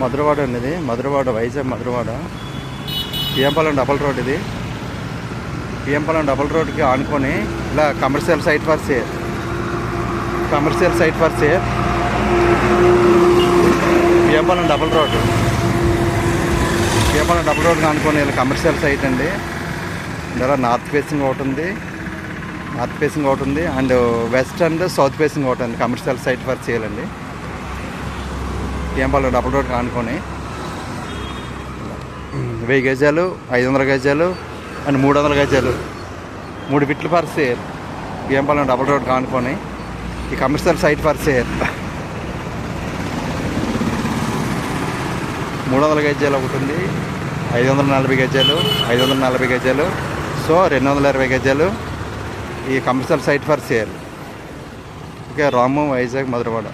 మధురవాడ అండి ఇది Madhurawada Vizag Madhurawada. PM Palem double road ఇది. పిఎంపాలెం డబల్ రోడ్కి ఆనుకొని ఇలా commercial site for sale. Commercial site for sale. PM Palem double road. PM Palem double రోడ్కి ఆనుకొని ఇలా కమర్షియల్ సైట్ అండి. ఇలా నార్త్ ఫేసింగ్ ఒకటి ఉంది. నార్త్ ఫేసింగ్ ఒకటి ఉంది. And west and south facing ఒకటి ఉంది కమర్షియల్ సైట్ ఫర్ సేల్ అండి. పిఎంపాలెం డబల్ రోడ్కి కానుకొని. వెయ్యి గజాలు ఐదు వందల గజాలు అండ్ మూడు వందల గజాలు. మూడు బిట్లు for sale. PM Palem double road కానుకొని. ఈ కమర్షియల్ సైట్ పర్ సేల్. మూడు వందల గజాలు ఒకటి ఉంది ఐదు వందల నలభై గజాలు ఐదు వందల నలభై గజాలు. సో రెండు వందల ఇరవై గజాలు ఈ commercial site for sale. Okay Ramu Vizag Madhurawada.